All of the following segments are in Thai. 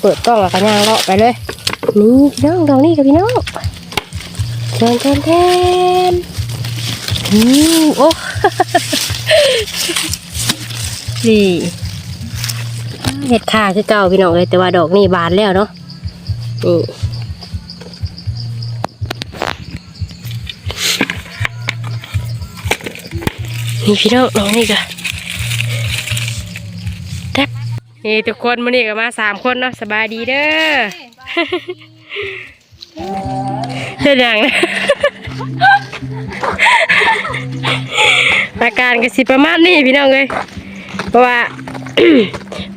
เปิดกล้องแล้วก็ย่างเลาะไปเลย นี่พี่น้องดอกนี่กับพี่น้องเชิญเชิญแทนนี่โอ้นี่เห็ดข่าคือเก่าพี่น้องเลยแต่ว่าดอกนี่บานแล้วเนาะนี่นี่พี่น้องดอกนี่ก็แนี่ทุกคนมื้อนี้ก็มาสามคนเนาะสบายดีเด้อเฮ็ดหยังอาการก็สิประมาณนี้พี่น้องเอ้ยเพราะว่า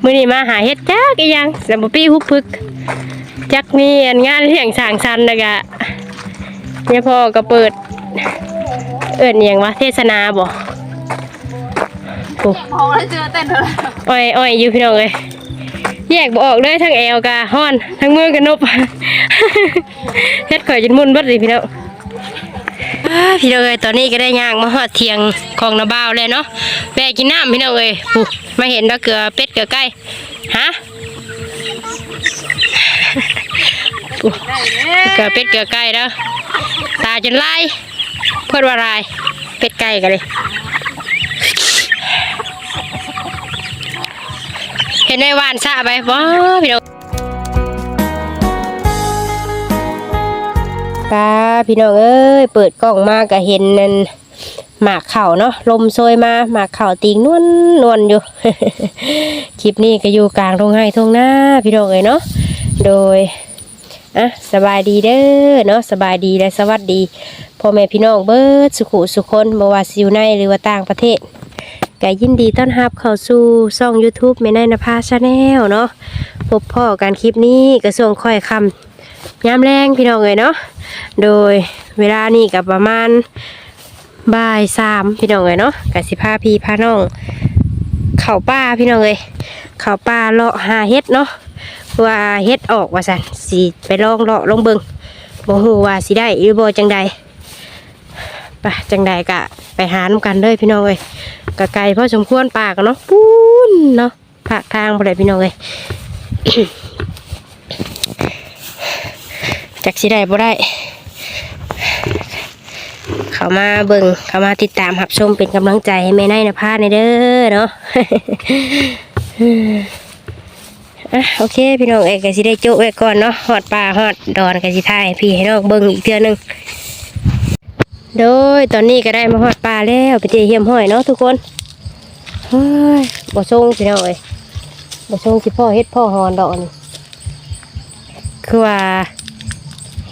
มื้อนี้มาหาเฮ็ดจักอีหยังสมบปี้ฮุบพึก จักมีอันงานเลี้ยงสร้างสรรค์แล้วก็เนี่ยพ่อก็เปิด เอิ้นอิหยังวะเทศนาบ่ โอ้พอแล้วเจอเต้นเถอะอ้อยอ้อยอยู่พี่น้องเอ้ยแยกบ่ออกเลยทั้งแอวกะฮ้อน ทั้งมือกันนบเฮ็ดข่อยจนมุนเบิดเลยพี่น้องอ้าพี่น้องเอ้ยตอนนี้ก็ได้ย่างมาฮอดเทียงของนาบ่าวเลยเนาะแวะกินน้ำพี่น้องเอ้ยปุ๊มาเห็นดอกเกลือเป็ดเกลือไก่ฮะปุ๊เกลือเป็ดเกลือไก่แล้วตาจนลายเพิ่นว่าลายเป็ดไก่กันเลย ห็นในวานซะไปว้าพี่น้องป้าพี่น้องเอ้ยเปิดกล้องมาก็เห็นนั่นหมากเข่าเนาะลมโซยมาหมากเข่าติงนวลนวลอยู่ คลิปนี้ก็อยู่กลางทงไห้ทงหน้าพี่น้องเอ้ยเนาะโดยอะสบายดีเด้อเนาะสบายดีและสวัสดีพ่อแม่พี่น้องเบิร์ดสุขุสุคนบ่ว่าสิอยู่ในหรือว่าต่างประเทศ ก็ยินดีต้อนรับเข้าสู่ช่อง YouTube แม่นายนภาชาแนลเนาะพบพ่อการคลิปนี้กระส่วงค่อยคำยามแรงพี่น้องเลยเนาะโดยเวลานี้กับประมาณบ่ายสามพี่น้องเลยเนาะกับสิพาพี่พาน้องเข่าป้าพี่น้องเลยเข่าป้าเลาะหาเฮ็ดเนาะว่าเฮ็ดออกว่าสันสิไปลองเลาะลองเบิงบ่ฮู้ว่าสิได้หรือบ่จังใดไปจังใดกะไปหาน้ำกันเลยพี่น้องเลย กะไก่พอสมควรปากเนาะปูนเนาะภาคทางบ่ได้พี่น้องเอ้ยจักสิได้บ่ได้ เข้ามาเบิ่งเข้ามาติดตามหับชมเป็นกำลังใจให้แม่นายนภาในเด้อเนาะอะโอเค พี่น้องเอกสิได้โจ้ไว้ก่อนเนาะฮอดป่าฮอดดอนกสิถ่ายพี่ให้น้องเบิ่งอีกเทื่อนึง โดยตอนนี้ก็ได้มาหอดปลาแล้วไปเจเฮียมห้อยเนาะทุกคนเฮ้ยบ่ทรงสิเนาะเอ้ยบ่ทรงสิพ่อเฮ็ดพ่อหอนดอกนี่คือว่า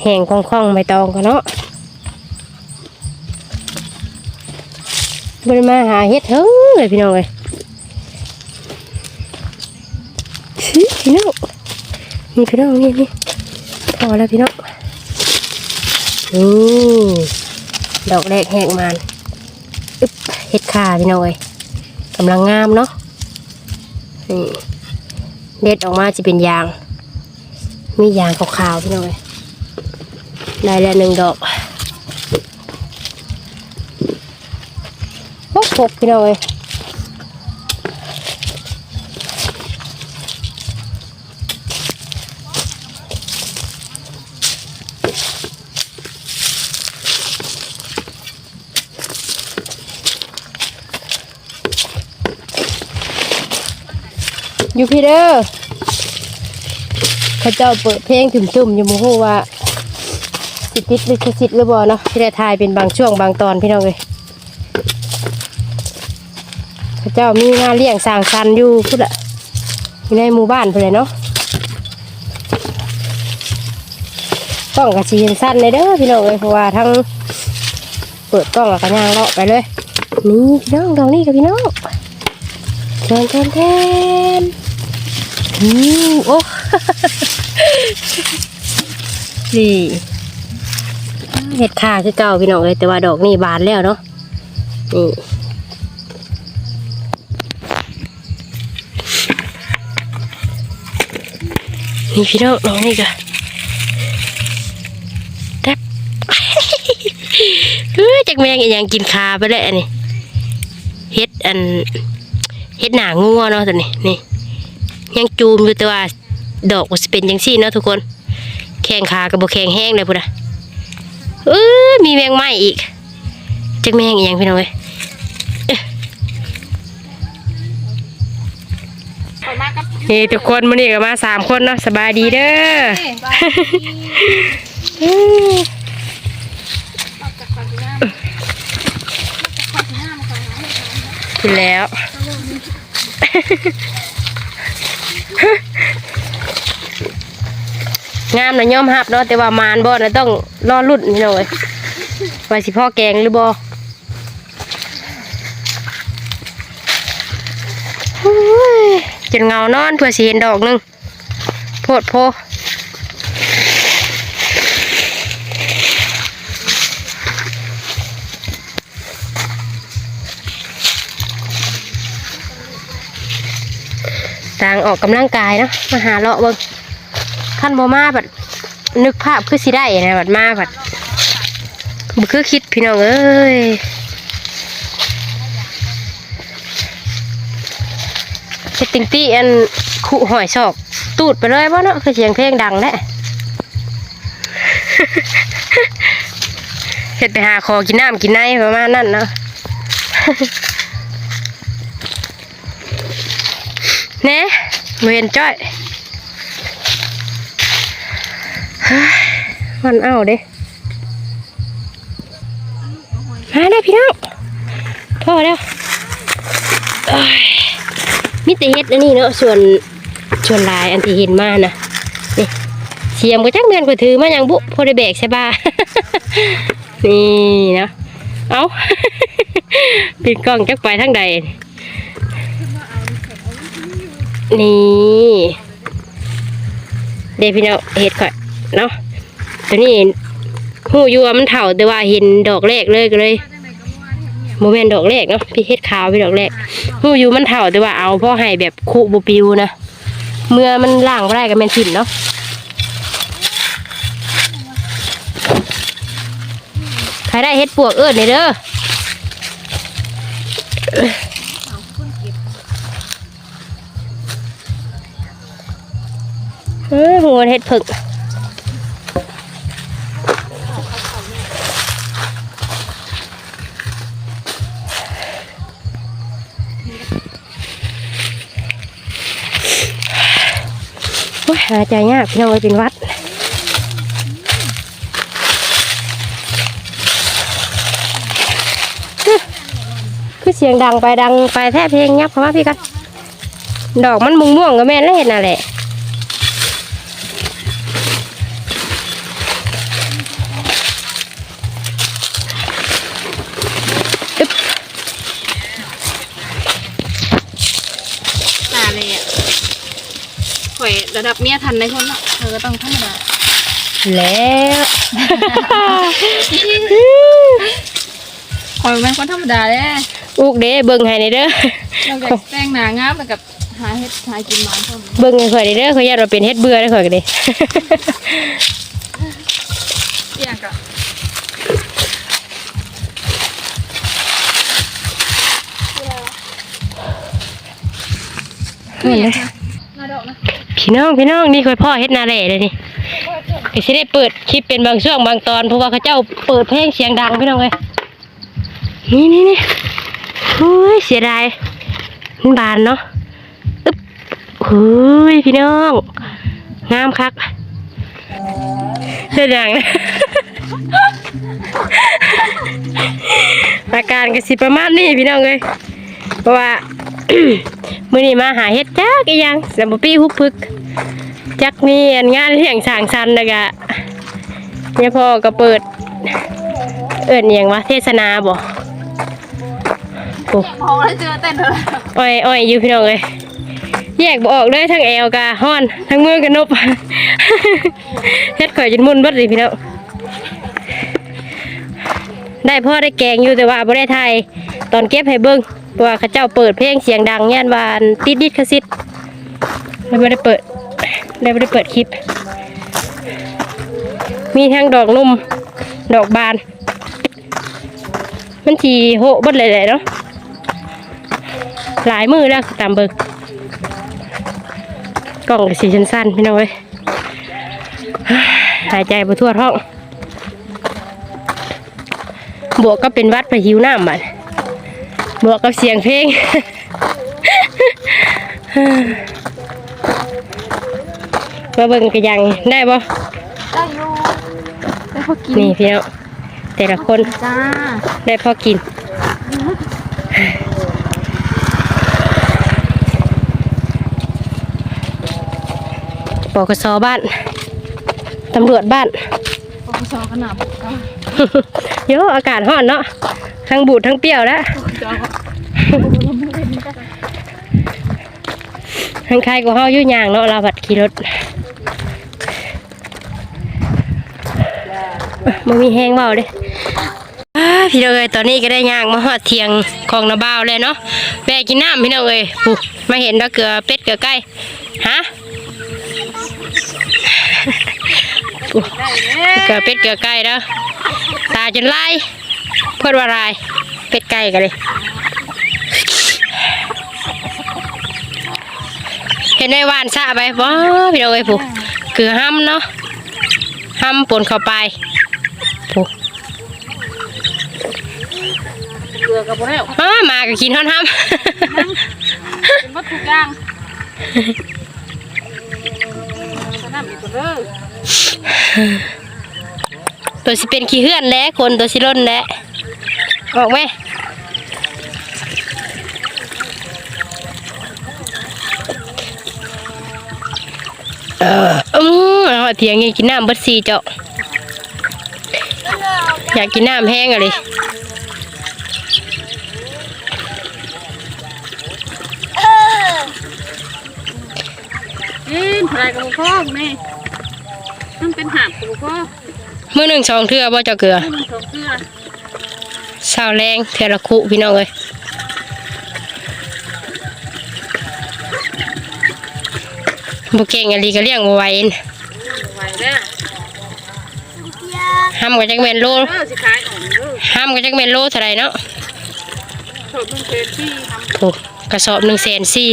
แห้งคล่องๆใบตองกันเนาะบ่ได้มาหาเฮ็ดเฮ้ยเลยพี่น้องเอ้ยพี่น้องนี่พี่น้องนี่นี่พอแล้วพี่น้องนี่ ดอกแรกแหกมันอึ๊บเห็ดขาพี่น้อยกำลังงามเนาะนี่เด็ดออกมาจะเป็นยาง มียางขาวๆพี่น้อยได้แล้วหนึ่งดอกโอ้โหพี่น้อย อยู่พี่เด้อเขาเจ้าเปิดเพลงถึมๆอยู่โมโหว่าสิติดลิขสิทธิ์หรือบ่เนาะที่ได้ทายเป็นบางช่วงบางตอนพี่น้องเลยเขาเจ้ามีงานเลี้ยงสร้างสรรค์อยู่พุทธะอยู่ในหมู่บ้านเพื่อนเนาะต้องกระชีนสั้นเลยเด้อพี่น้องเลยเพราะว่าทั้งเปิดกล้องแล้วก็ย่างเลาะไปเลยนี่พี่น้องดอกนี่กับพี่น้อง เชิญเชิญแทนนี่โอ้นี่เห็ดข่าคือเก่าพี่น้องเลยแต่ว่าดอกนี่บานแล้วเนาะนี่นี่พี่น้องน้องนี่ก็แทบเฮ้ยจักแมงอีหยังกินคาไปแล้วอันนี้เฮ็ดอัน เฮ็ดหนางัวเนาะตัวนี้นี่ ยังจูมอยู่แต่ว่าดอกมันสิเป็นจังซี่เนาะทุกคน แข้งขาก็บ่แข็งแห้งเลยพุ่นน่ะเออมีแมงไหม้อีกจักแมงอีหยังพี่น้องเอ้ยขอมากับนี่ทุกคนมื้อนี้ก็มาสามคนเนาะสบายดีเด้ออืมจากก่อนที่หน้าจากก่อนที่หน้ามาก่อนนะกินแล้ว งามนะย่อมหับเนาะแต่ว่ามานบ่นะต้องรอรุ่นพี่น้อยว่าสิพ่อแกงหรือบ่โอ้ยจนเงานอนเพื่อสิเห็นดอกหนึงโพดโพ ต่างออกกำลังกายเนาะมาหาเลาะเบิ่งขั้นบ่มาบัดนึกภาพคือสิได้นะบัดมาบัดบ่คือคิดพี่น้องเอ้ยเฮ็ดติงตี้อันขุหอยชอก ตูดไปเลยบ่เนาะคือเสียงเพลงดังแหละเฮ็ดไปหาคอกินน้ำกินในประมาณนั้นเนาะ เน่เวียนจ้อยฮ้ยมันเอาเด้มาแล้พี่น้องพ่อแล้วมีแต่เฮ็ดอันนี้เนาะส่วนส่วนลายอันที่เห็นมานะนี่เสียมก็จักแม่นก็ถือมาอย่างบุพอได้แบกใช่ป่ะนี่นะเอาปิดกล้องจักไปทางใด นี่เดี๋ยวพี่น้องเห็ดก่อนเนาะตัวนี้หูยัวมันเถ่าแต่ว่าเห็นดอกแรกเลยก็เลยโมเมนดอกแรกเนาะพี่เห็ดขาวพี่ดอกแรกหูยูมันเถ่าแต่ว่าเอาพ่อให้แบบคุบปิวนะเมื่อมันล่างได้ก็แม่นถิ่นเนาะใครได้เห็ดปวกเอิดนี่เด้อ ออหัวเห็ดผึ่งโอ้ยหายใจยากพี่น้องเอ้ยเป็นวัดคือเสียงดังไปดังไปแทบเพลงยับเข้ามาพี่กันดอกมันมุงม่วงๆก็แม่นแล้วเห็นน่ะแหละ ระดับเมียทันในคนเนาะเธอก็ต้องธรรมดาแล้วข่อยเป็นคนธรรมดาเลยอุกเด้เบิ่งให้ในเด้อเราอยากแต่งหนางามแล้วกับหาเฮ็ดหากินมาเท่านั้นเบิ่งให้ข่อยในเด้อข่อยอยากเราเป็นเฮ็ดเบื่อได้ข่อยก็เด้เอี่ยงกะนี่นะมาดอกนะ พี่น้องพี่น้องนี่ข่อยพ่อเฮ็ดนาแหล่เลยนี่ก็สิได้เปิดคลิปเป็นบางช่วงบางตอนเพราะว่าเขาเจ้าเปิดเพลงเสียงดังพี่น้องเอ้ยนี่นี่นี่โอ้ยเสียดายมันบานเนาะอึ๊บโอ้ยพี่น้องงามคักเสียดังอาการก็สิประมาณนี้พี่น้องเอ้ยเพราะว่า มื้อนี้มาหาเฮ็ดจักอีหยังสำหรับปี้ฮุบพึก จักมีอันงานเลี้ยงสร้างสรรค์นะกะเนี่ยพ่อก็เปิด เอิ้นอิหยังวะเทศนาบ่โอ้พอแล้วเจอเต้นเลยอ้อยอ้อยอยู่พี่น้องเอ้ยแยกบ่ออกเลยทั้งแอวกะฮ้อนทั้งมือกะนบเฮ็ดข่อยจนมุนเบิดเลยพี่น้องได้พ่อได้แกงอยู่แต่ว่าบ่ได้ถ่ายตอนเก็บให้เบิ่ง เพราะว่าเขาเจ้าเปิดเพลงเสียงดังย่านวานติดดิดคาซิดเลยบ่ได้เปิดเลยบ่ได้เปิดคลิป มีทั้งดอกนุ่มดอกบาน มันทีโหบดเลยแหละเนาะหลายมือแล้วตามเบิกกล้องก็สีสั้นๆพี่น้องเอ้ยหายใจบ่ทั่วท้องบวกก็เป็นวัดไปหิวน้ำ บัดบวกกับเสียงเพลง มาเบิ่งกันยังได้บ่ได้อยู่ได้พอกินนี่พี่น้องแต่ละคนจ้าได้พอกินปกสบ้าน ตำรวจบ้านปกชขนาดก็เยอะอากาศร้อนเนาะ ทั้งบูดทั้งเปรี้ยวแล้ว จอ ทั้งใครก็เฮาอยู่ย่างเนาะเราบัดขี่รถมันมีแห้งเบาเด้อ้าพี่น้องเอ้ยตอนนี้ก็ได้ย่างมาฮอดเทียงของนาบ่าวเลยเนาะแวะกินน้ำพี่น้องเอ้ยปุ๊มาเห็นดอกเกลือเป็ดเกลือไก่ฮะเกลือเป็ดเกลือไก่แล้วตาจนลายเพื่อนว่าลายเป็ดไก่กันเลย เห็นในวานซะไปว้าพี่น้องเอ้ยผู้คือห้ำเนาะห้ำปนเข้าไปผู้เกลือกับบ่แล้วอ้ามาก็กินห้อนห้เป็นวัตถุกอย่างขนาดมีคนเด้อำตัวสิเป็นขี้เหื่อนแหล้วคนตัวสิร่นแหล้วออกไหม เอออืมเอาเถียงยังกินน้ำเบิดสีเจาะอยากกินน้ำแห้งอะเลยกินอะไรกับบุพ่อแม่มันเป็นหาบกับบุพ่อมื้อหนึ่งสองเทื่อบ่เจ้าเกลือมันสองเกลือสาวแรงเทอละคุพี่น้องเอ้ย บ่เก่งอะไรก็เลี้ยงบ่ไหวน่ะไหวแล้วห้ามก็จักแมนโลเออสิขายของเด้อห้ามก็จักแมนโลเท่าไรเนาะชอบมึงเป็นที่ทำโอ้กระสอบหนึ่งแสนสี่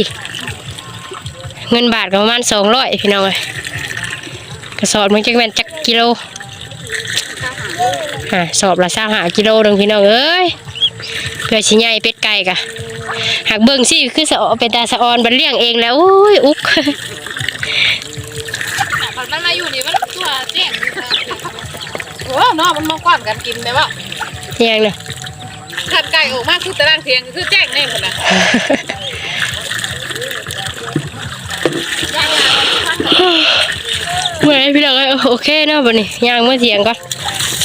เงินบาทก็ประมาณสองร้อยพี่น้องเอ้ยกระสอบหนึงจักแมนจักกิโลฮะสอบละสามหากิโลหนึงพี่น้องเอ้ยเพื่อสิใหญ่เป็ดไก่กะหากเบิ่งสิคือสอเป็นตาสะออนบันเลี้ยงเองแล้วโอ้ยอุก มันมันมาอยู่นี่มันตัวเจ๊งโอ้เนาะมันมากว้านกันกินได้ว่ายังเนี่ยขัดไก่ออกมาคือตารางเสียงคือแจ้งแน่คนน่ะเมื่อไหรพี่น้องเอ้ยโอเคเนาะบัดนี้ย่างเมื่อเสียงก่อน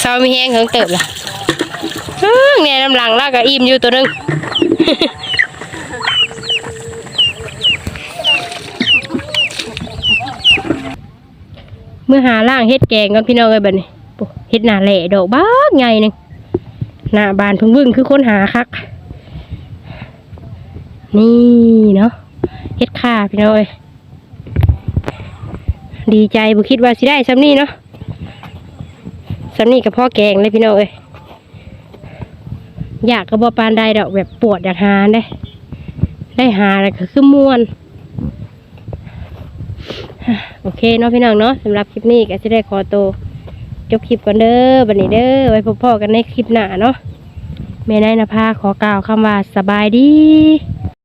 เศร้ามีแห้งเหิงเติบละอื้อแง่น้ำหลังแล้วก็อิ่มอยู่ตัวหนึง มื่อหาล่างเฮ็ดแกงก่อนพี่น้องเอ้ยบัดนี้เฮ็ดหน้าแหล่ดอกบ้ากใหญ่หนึงหน้าบานพึ่งบึ้งคือค้นหาคัก นี่เนาะเฮ็ดข่าพี่น้องเอ้ยดีใจบุคิดว่าสิได้ซ้ำนี่เนาะซ้ำนี่กับพ่อแกงเลยพี่น้องเอ้ยอยากกระบอกปานใดดอกแบบปวดอยากหาได้ ได้หาแล้วก็คือม่วน โอเคเนาะพี่น้องเนาะสำหรับคลิปนี้ก็จะได้ขอตัวจบคลิปก่อนเด้อบันนี้เด้อไว้พบพ่อกันในคลิปหน้าเนาะแม่นายนภาขอกล่าวคำว่าสบายดี